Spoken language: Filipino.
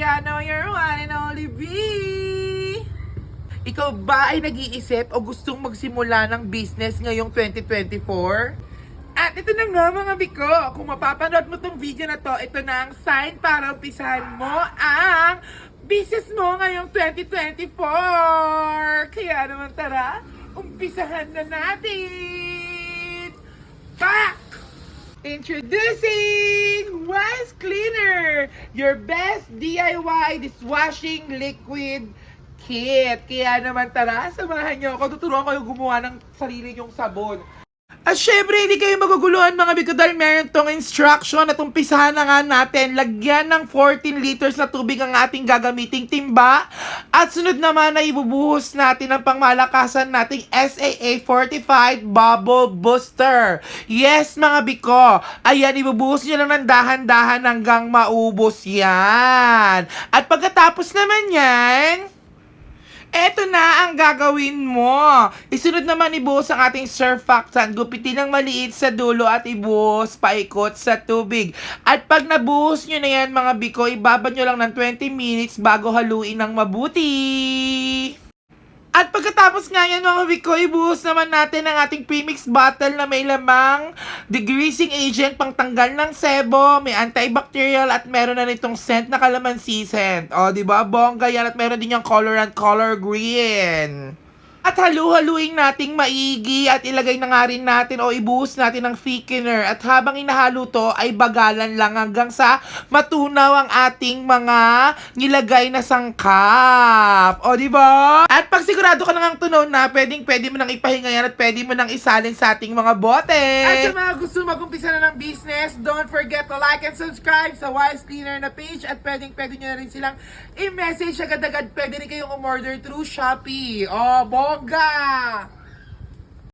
Kiano, your one and only B! Ikaw ba ay nag-iisip o gustong magsimula ng business ngayong 2024? At ito na nga mga biko, kung mapapanood mo tong video na to, ito na ang sign para umpisahan mo ang business mo ngayong 2024! Kaya naman tara, umpisahan na natin! Pak! Introducing Wise Cleaner, your best DIY dishwashing liquid kit. Kaya naman tara, samahan niyo ako. Tuturuan ko yung gumawa ng sarili niyong sabon. At syempre, hindi kayo maguguluhan mga biko dahil meron tong instruction at umpisahan na nga natin. Lagyan ng 14 liters na tubig ang ating gagamiting timba. At sunod naman na ibubuhos natin ang pangmalakasan nating SAA Fortified Bubble Booster. Yes mga biko, ayan ibubuhos nyo lang ng dahan-dahan hanggang maubos yan. At pagkatapos naman yan, Eto na ang gagawin mo. Isunod naman ibuhos ang ating surfactant. Gupitin ng maliit sa dulo at ibuhos paikot sa tubig. At pag nabuhos nyo na yan mga biko, ibabad nyo lang ng 20 minutes bago haluin ng mabuti. At pagkatapos nga yan mga biko, ibuhos naman natin ang ating premix bottle na may lamang degreasing agent pang tanggal ng sebo, may antibacterial at meron na nitong scent na calamansi scent. O, di ba? Bongga yan at meron din yung color and color green. At halu-haluin nating maigi at ilagay na nga rin natin o ibuhos natin ng thickener. At habang inahalo to ay bagalan lang hanggang sa matunaw ang ating mga nilagay na sangkap. O di ba? At pag sigurado ka nang tunaw na, pwedeng pwede mo nang ipahinga yan at pwede mo nang isalin sa ating mga bote. At sa mga gusto mag-umpisa na ng business, don't forget to like and subscribe sa Wise Cleaner na page at pwedeng pwede nyo na rin silang i-message agad-agad. Pwede rin kayong umorder through Shopee. O, bongga!